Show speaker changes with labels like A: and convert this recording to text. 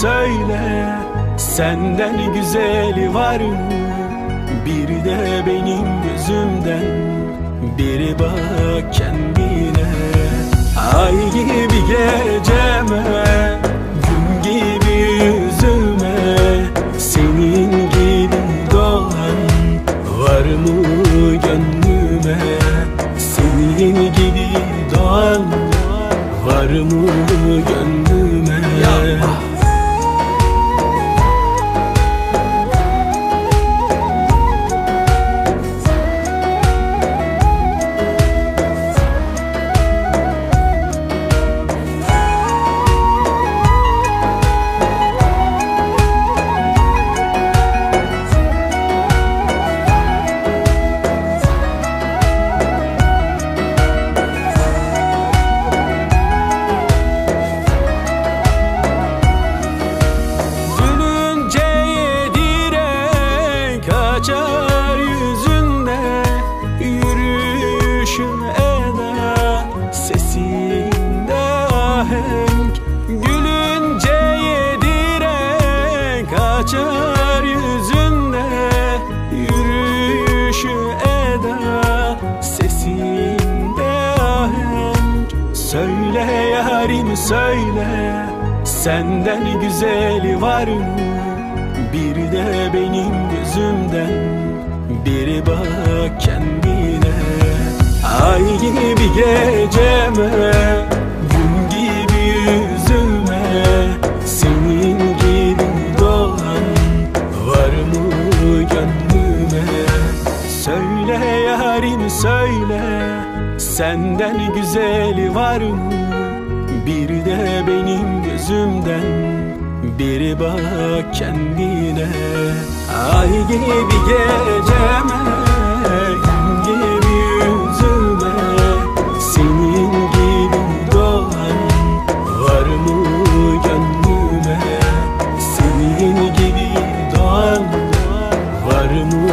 A: Söyle Senden güzeli var mı? Bir de benim gözümden Biri bak kendine açar yüzünde Yürüyüşü eda sesinde ahenk. Söyle yarim söyle Senden güzeli var mı? Bir de benim gözümden Biri bak kendine. Ay gibi geceme derin söyle Senden güzeli var mı? Bir de benim gözümden bir bak kendine. Ay gibi geceme Gün gibi yüzüme Senin gibi doğan Var mı gönlüme? Senin gibi doğan Var mı?